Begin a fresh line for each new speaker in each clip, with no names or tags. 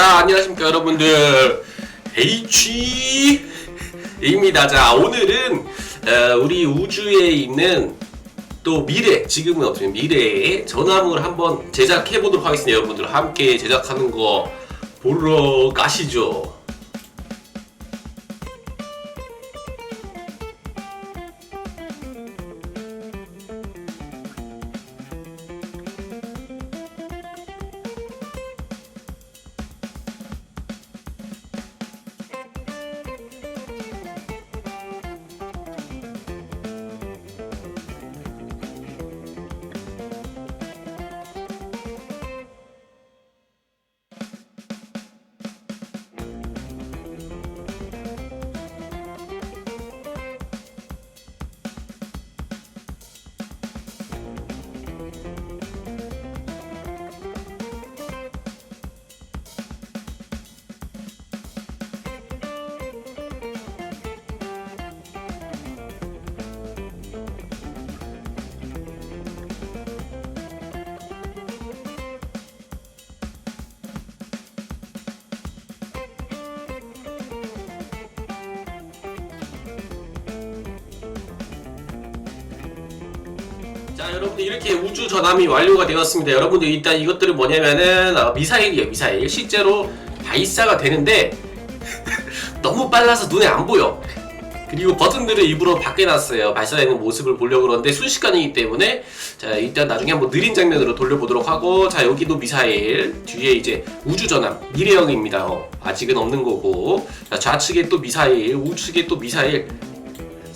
자, 안녕하십니까, 여러분들. H입니다. 자, 오늘은, 어, 우리 우주에 있는 또 미래, 지금은 없지만 미래의 전화문을 한번 제작해 보도록 하겠습니다. 여러분들 함께 제작하는 거 보러 가시죠. 자 여러분들 이렇게 우주 전함이 완료가 되었습니다. 여러분들 일단 이것들은 뭐냐면은 어, 미사일이에요 미사일. 실제로 발사가 되는데 너무 빨라서 눈에 안 보여. 그리고 버튼들을 일부러 밖에 놨어요. 발사되는 모습을 보려고 그러는데 순식간이기 때문에 자 일단 나중에 한번 느린 장면으로 돌려보도록 하고 자 여기도 미사일. 뒤에 이제 우주 전함 미래형입니다. 어, 아직은 없는 거고. 자 좌측에 또 미사일 우측에 또 미사일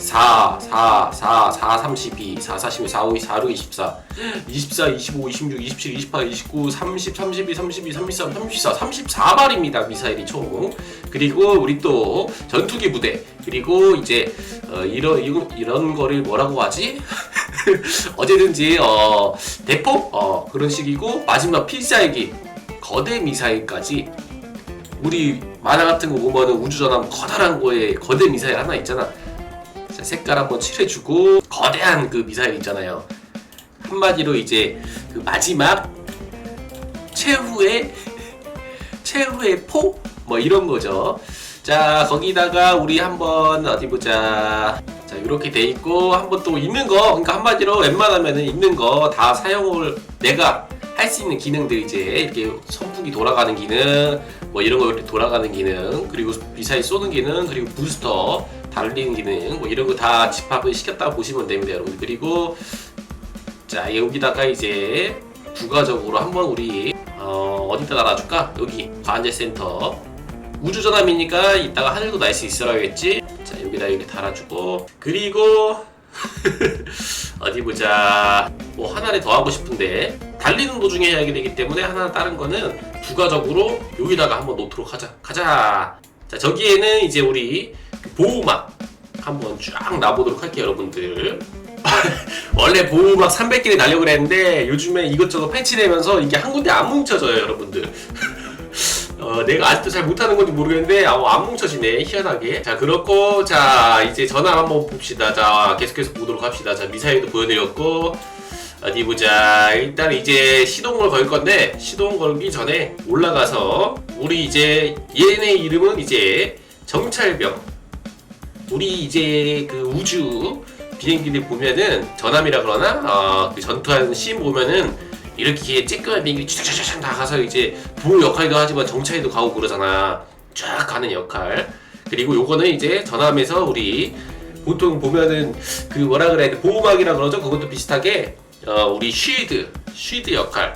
4, 4, 4, 4, 32, 4, 42, 4, 5, 4, 6, 24, 24, 25, 26, 27, 28, 29, 30, 32, 32, 33, 34, 34발입니다. 미사일이 총. 그리고 우리 또 전투기 부대. 그리고 이제 어, 이런 이런 이런 거를 뭐라고 하지? 어제든지 어, 대포 어, 그런 식이고 마지막 필살기 거대 미사일까지 우리 만화 같은 거 보면은 우주전함 커다란 거에 거대 미사일 하나 있잖아. 자, 색깔 한번 칠해주고 거대한 그 미사일 있잖아요. 한마디로 이제 그 마지막 최후의 최후의 포 뭐 이런 거죠. 자 거기다가 우리 한번 어디 보자. 자 이렇게 돼 있고 한번 또 있는 거 그러니까 한마디로 웬만하면은 있는 거 다 사용을 내가 할 수 있는 기능들 이제 이렇게 선풍기 돌아가는 기능 뭐 이런 거 이렇게 돌아가는 기능 그리고 미사일 쏘는 기능 그리고 부스터 달리는 기능 뭐 이런 거 다 집합을 시켰다고 보시면 됩니다 여러분 그리고 자 여기다가 이제 부가적으로 한번 우리 어, 어디다 달아줄까? 여기 관제 센터. 우주전함이니까 이따가 하늘도 날 수 있어야겠지? 자 여기다 이렇게 달아주고. 그리고 어디 보자. 뭐 하나를 더 하고 싶은데 달리는 도중에 해야 되기 때문에 하나 다른 거는 부가적으로 여기다가 한번 놓도록 하자. 가자. 자 저기에는 이제 우리 그 보호막 한번 쫙 놔보도록 할게요 여러분들. 원래 보호막 300개를 달려고 그랬는데 요즘에 이것저것 패치되면서 이게 한 군데 안 뭉쳐져요 여러분들. 어, 내가 아직도 잘 못하는 건지 모르겠는데 아, 안 뭉쳐지네 희한하게. 자 그렇고 자 이제 전화 한번 봅시다. 자 계속해서 보도록 합시다. 자 미사일도 보여드렸고 어디 보자. 일단 이제 시동을 걸 건데 시동 걸기 전에 올라가서 우리 이제 얘네 이름은 이제 정찰병 우리 이제 그 우주 비행기들 보면은 전함이라 그러나 어, 그 전투하는 씬 보면은 이렇게 쬐끄만 비행기 쫙쫙쫙 나가서 이제 보호 역할도 하지만 정찰도 가고 그러잖아. 쫙 가는 역할. 그리고 요거는 이제 전함에서 우리 보통 보면은 그 뭐라 그래야 돼? 보호막이라 그러죠? 그것도 비슷하게 어, 우리 쉴드 쉴드 역할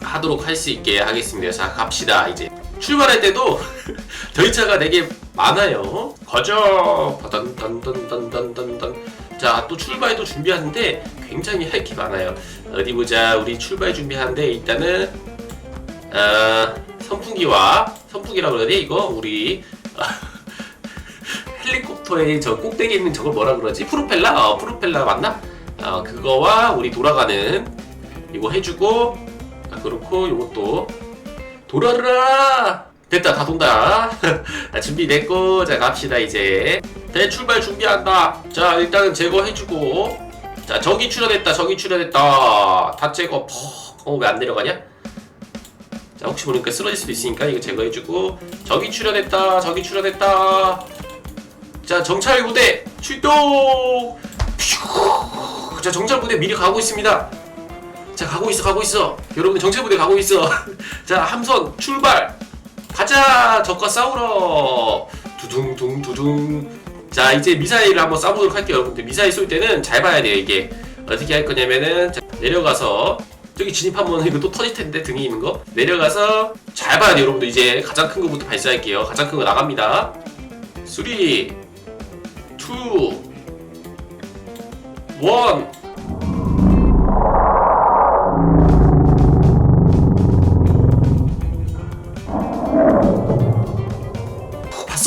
하도록 할 수 있게 하겠습니다. 자 갑시다 이제 출발할 때도 저희 차가 되게 많아요. 가자. 던던던던던던던. 자, 또 출발도 준비하는데 굉장히 할 게 많아요. 어디 보자. 우리 출발 준비하는데 일단은 어, 선풍기와 선풍기라고 그러네 이거 우리 헬리콥터의 저 꼭대기에 있는 저걸 뭐라 그러지? 프로펠러? 어, 프로펠러 맞나? 어, 그거와 우리 돌아가는 이거 해주고 아, 그렇고 이것도 돌아라! 됐다 다 돈다. 자, 준비됐고 자 갑시다 이제. 대출발 준비한다. 자 일단은 제거해주고. 자 저기 출연했다 저기 출연했다. 다 제거 어왜 안 내려가냐? 자 혹시 모르니까 쓰러질 수도 있으니까 이거 제거해주고. 저기 출혈했다 저기 출혈했다. 자 정찰 부대 출동! 퓨. 자 정찰 부대 미리 가고 있습니다 자 가고 있어 가고 있어. 여러분 정찰 부대 가고 있어. 자 함선 출발. 가자 적과 싸우러. 두둥둥 두둥. 자 이제 미사일을 한번 쏴보도록 할게요 여러분들. 미사일 쏠 때는 잘 봐야 돼요 이게. 어떻게 할 거냐면은 자, 내려가서 저기 진입하면 이거 또 터질 텐데 등에 있는 거. 내려가서 잘 봐야 돼요 여러분들. 이제 가장 큰 거부터 발사할게요. 가장 큰 거 나갑니다. 3 2 1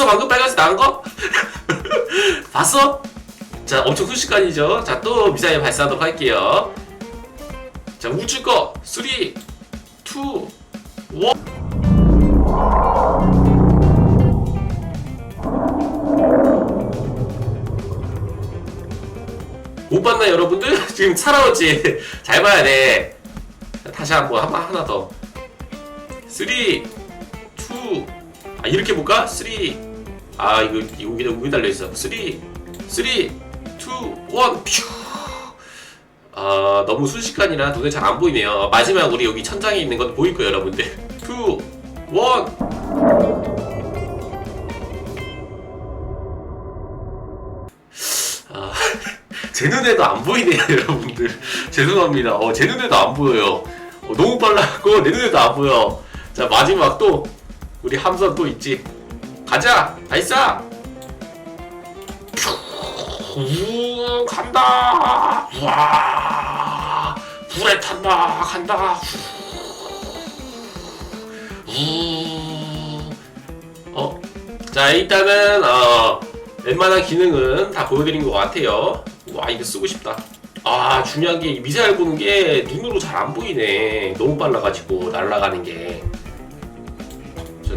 봤어 방금 빨간색 나온 거? 봤어? 자 엄청 순식간이죠 자 또 미사일 발사하도록 할게요 자 우주 거 3 2 1 못 봤나 여러분들? 지금 살아오지? 잘 봐야 돼. 자, 다시 한번 한 번 하나 더. 3 2 아, 이렇게 볼까? 3 아, 이거 이거 여기 달려 있어. 3 3 2 1 퓨. 아, 너무 순식간이라 눈에 잘안 보이네요. 마지막으로 여기 천장에 있는 건 보일 거예요, 여러분들. 2 1 아, 제 눈에도 안 보이네요, 여러분들. 죄송합니다. 어, 제 눈에도 안 보여요. 어, 너무 빨라고 내 눈에도 안 보여. 자, 마지막 또 우리 함선 또 있지. 가자, 발사. 우 간다. 와, 불에 탄다, 간다. 우. 어, 자 일단은 어. 웬만한 기능은 다 보여드린 것 같아요. 와 이거 쓰고 싶다. 아 중요한 게이 미사일 보는 게 눈으로 잘 안 보이네. 너무 빨라가지고 날아가는 게.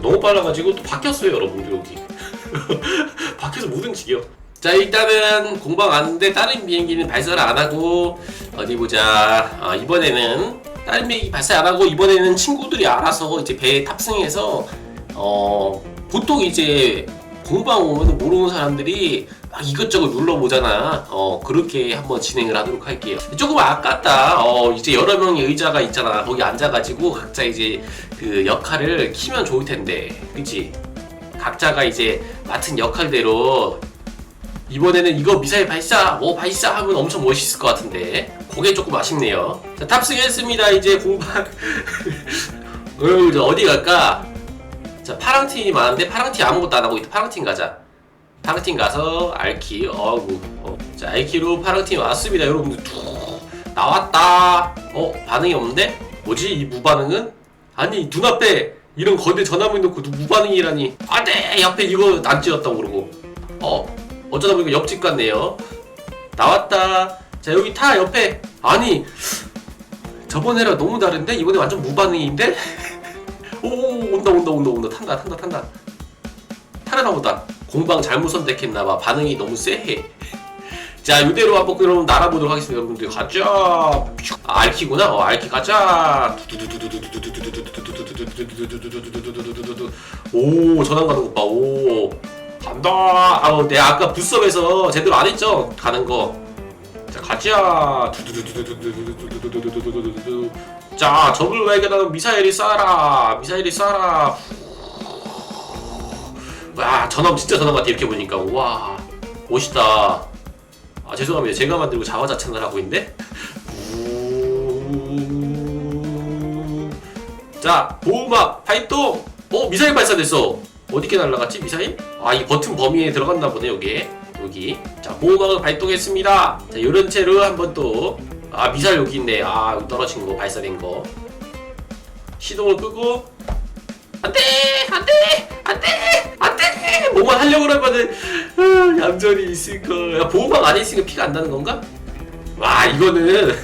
자, 너무 빨라가지고 또 바뀌었어요 여러분들 여기. 바뀌어서 못 움직여. 자 일단은 공방 왔는데 다른 비행기는 발사를 안 하고 어디 보자. 아, 이번에는 다른 비행기 발사 안 하고 이번에는 친구들이 알아서 이제 배에 탑승해서 어 보통 이제 공방 오면 모르는 사람들이 막 이것저것 눌러보잖아. 어, 그렇게 한번 진행을 하도록 할게요. 조금 아깝다. 어, 이제 여러 명의 의자가 있잖아. 거기 앉아가지고 각자 이제 그 역할을 키면 좋을 텐데. 그치? 각자가 이제 맡은 역할대로 이번에는 이거 미사일 발사, 뭐 발사 하면 엄청 멋있을 것 같은데. 그게 조금 아쉽네요. 자, 탑승했습니다. 이제 공방. 그럼 이제 어디 갈까? 자 파랑팀이 많은데 파랑팀 아무것도 안 하고 있다 파랑팀 가자 파랑팀 가서 알키 어구 어. 자 알키로 파랑팀 왔습니다. 여러분들 툭 나왔다. 어 반응이 없는데? 뭐지? 이 무반응은? 아니 눈앞에 이런 거대 전화문 놓고 누- 무반응이라니. 안돼 옆에 이거 안 찍었다고 그러고. 어 어쩌다 보니까 옆집 같네요. 나왔다. 자 여기 타 옆에. 아니 저번에랑 너무 다른데? 이번에 완전 무반응인데? 오 온다 온다 온다 온다. 탄다 탄다 탄다. 타려나 보다 공방 잘못 선택했나봐 반응이 너무 쎄해 자 이대로 한번 그럼 날아보도록 하겠습니다 여러분들 가자 아 알키구나 어 알키 가자 오 전환 가는 것봐오 간다 아우 내가 아까 부스업에서 제대로 안 했죠 가는 거 자 가자 자, 적을 발견하는 미사일이 쏴라. 미사일이 쏴라. 와, 전함 진짜 전함 같아 이렇게 보니까. 와, 멋있다. 아, 죄송합니다. 제가 만들고 자화자찬을 하고 있는데. 우... 자, 보호막 발동. 어, 미사일 발사됐어. 어디게 날라갔지 미사일? 아, 이 버튼 범위에 들어갔나 보네 여기. 여기. 자, 보호막을 발동했습니다. 자, 요런 채로 한번 또 아 미사일 여기 있네 아 떨어진 거 발사된 거 시동을 끄고 뭐만 하려고 그러면은 아, 얌전히 있을 거야 보호막 안에 있으니까 피가 안 나는 건가? 와 이거는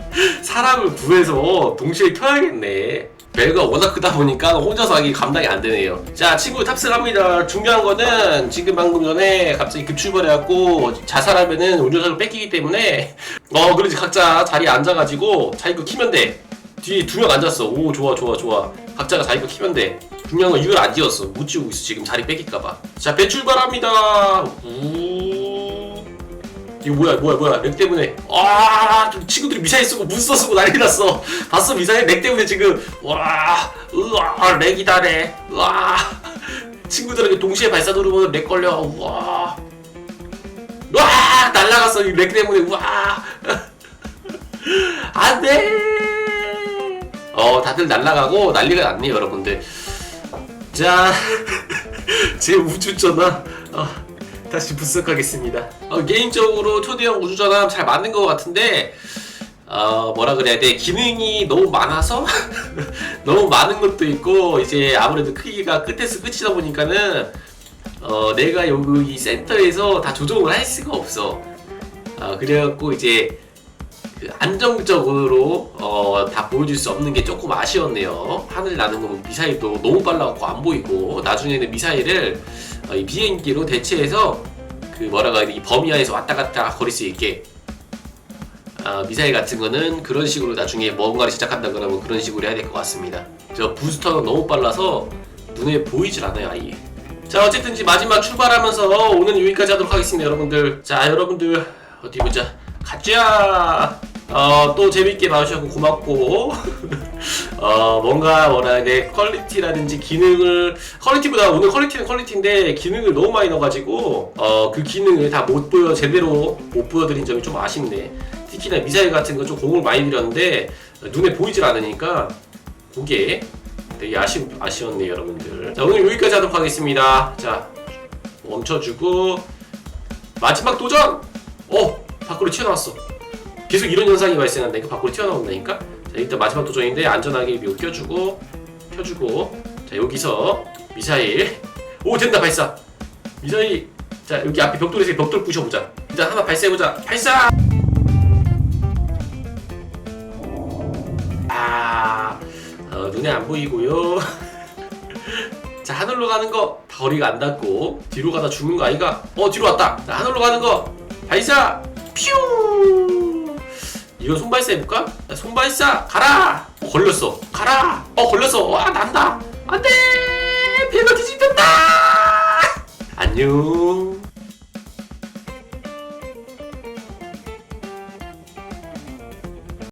사람을 구해서 동시에 켜야겠네 배가 워낙 크다 보니까 혼자서 하기 감당이 안 되네요. 자, 친구 탑승합니다. 중요한 거는 지금 방금 전에 갑자기 급출발해갖고 자살하면은 운전석을 뺏기기 때문에 어, 그러지 각자 자리에 앉아가지고 자기 거 키면 돼. 뒤에 두 명 앉았어 오 좋아 좋아 좋아 각자가 자기가 키면 돼 건 이걸 안 지었어. 못 지우고 있어. 지금 자리 뺏길까봐. 자 배 출발합니다. 우. 이거 뭐야 뭐야 뭐야. 렉 때문에. 아 친구들이 미사일 쓰고 문써 쓰고 난리 났어. 봤어? 미사일 렉 때문에 지금. 와 으아 렉이다 렉와 친구들에게 동시에 발사 누르면 렉 걸려. 우와. 와 날라갔어. 이렉 때문에. 우와. 안 돼. 어 다들 날라가고 난리가 났네요 여러분들 자 제 우주전화. 어, 다시 분석하겠습니다. 어, 개인적으로 초대형 우주전화 잘 맞는 것 같은데 어 뭐라 그래야 돼? 기능이 너무 많아서 너무 많은 것도 있고 이제 아무래도 크기가 끝에서 끝이다 보니까는 어 내가 여기 이 센터에서 다 조정을 할 수가 없어. 어 그래갖고 이제 그 안정적으로 어, 다 보여줄 수 없는 게 조금 아쉬웠네요. 하늘 나는 거 미사일도 너무 빨라갖고 안 보이고 나중에는 미사일을 어, 이 비행기로 대체해서 그 뭐라고 해야 돼, 이 범위 안에서 왔다 갔다 거릴 수 있게 아, 미사일 같은 거는 그런 식으로 나중에 뭔가를 시작한다 그러면 그런 식으로 해야 될 것 같습니다. 저 부스터가 너무 빨라서 눈에 보이질 않아요 아예. 자 어쨌든 이제 마지막 출발하면서 오늘 여기까지 하도록 하겠습니다 여러분들. 자 여러분들 어디 보자. 가자. 어, 또 재밌게 봐주셔서 고맙고, 어, 뭔가 뭐라 돼, 퀄리티라든지 기능을, 퀄리티보다 오늘 퀄리티는 퀄리티인데, 기능을 너무 많이 넣어가지고, 어, 그 기능을 다 못 보여, 제대로 못 보여드린 점이 좀 아쉽네. 특히나 미사일 같은 거 좀 공을 많이 들였는데, 눈에 보이질 않으니까, 그게 되게 아쉬, 아쉬웠네요, 여러분들. 자, 오늘 여기까지 하도록 하겠습니다. 자, 멈춰주고, 마지막 도전! 어! 밖으로 튀어나왔어. 계속 이런 현상이 발생한다니까 밖으로 튀어나온다니까? 자 일단 마지막 도전인데 안전하게 이거 껴주고 켜주고. 자 여기서 미사일. 오 된다 발사. 미사일. 자 여기 앞에 벽돌에서 벽돌 부셔보자. 일단 하나 발사해보자. 발사! 아 어, 눈에 안 보이고요. 자 하늘로 가는 거 거리가 안 닿고 뒤로 가다 죽는 거 아이가? 어 뒤로 왔다. 자 하늘로 가는 거 발사! 퓨 이거 손발사 해볼까? 자, 손발사 가라! 어, 걸렸어. 가라! 어 걸렸어. 와 난다. 안돼! 배가 뒤집혔다! 안녕